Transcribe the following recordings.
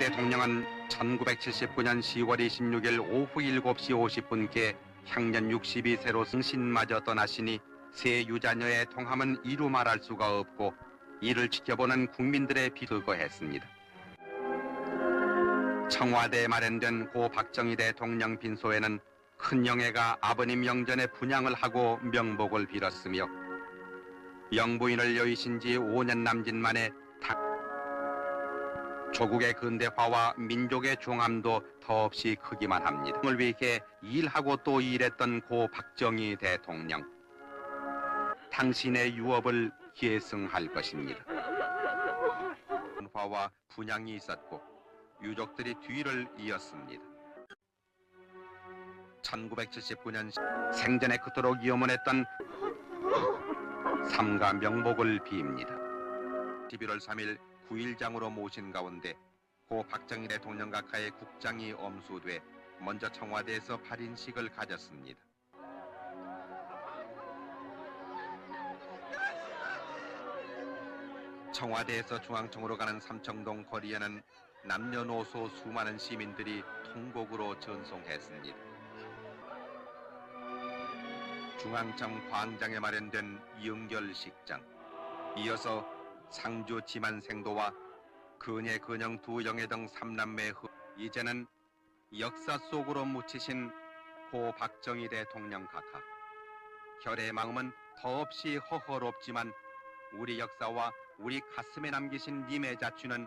대통령은 1979년 10월 26일 오후 7시 50분께 향년 62세로 승신마저 떠나시니 세 유자녀의 통함은 이루 말할 수가 없고 이를 지켜보는 국민들의 비그거했습니다. 청와대에 마련된 고 박정희 대통령 빈소에는 큰영애가 아버님 영전에 분양을 하고 명복을 빌었으며 영부인을 여의신 지 5년 남짓 만에 다- 조국의 근대화와 민족의 종함도 더없이 크기만 합니다. 을 위해 일하고 또 일했던 고 박정희 대통령. 당신의 유업을 계승할 것입니다. 화와 분양이 있었고 유족들이 뒤를 이었습니다. 1979년 생전에 그토록 염원했던 삼가 명복을 빕니다. 11월 3일 9일장으로 모신 가운데 고 박정희 대통령 각하의 국장이 엄수돼 먼저 청와대에서 발인식을 가졌습니다. 청와대에서 중앙청으로 가는 삼청동 거리에는 남녀노소 수많은 시민들이 통곡으로 전송했습니다. 중앙청 광장에 마련된 영결식장 이어서 상주 지만생도와 근예 근영 두 영예 등 삼남매 후 이제는 역사 속으로 묻히신 고 박정희 대통령 각하 결의 마음은 더없이 허허롭지만 우리 역사와 우리 가슴에 남기신 님의 자취는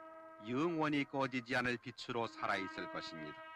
영원히 꺼지지 않을 빛으로 살아있을 것입니다.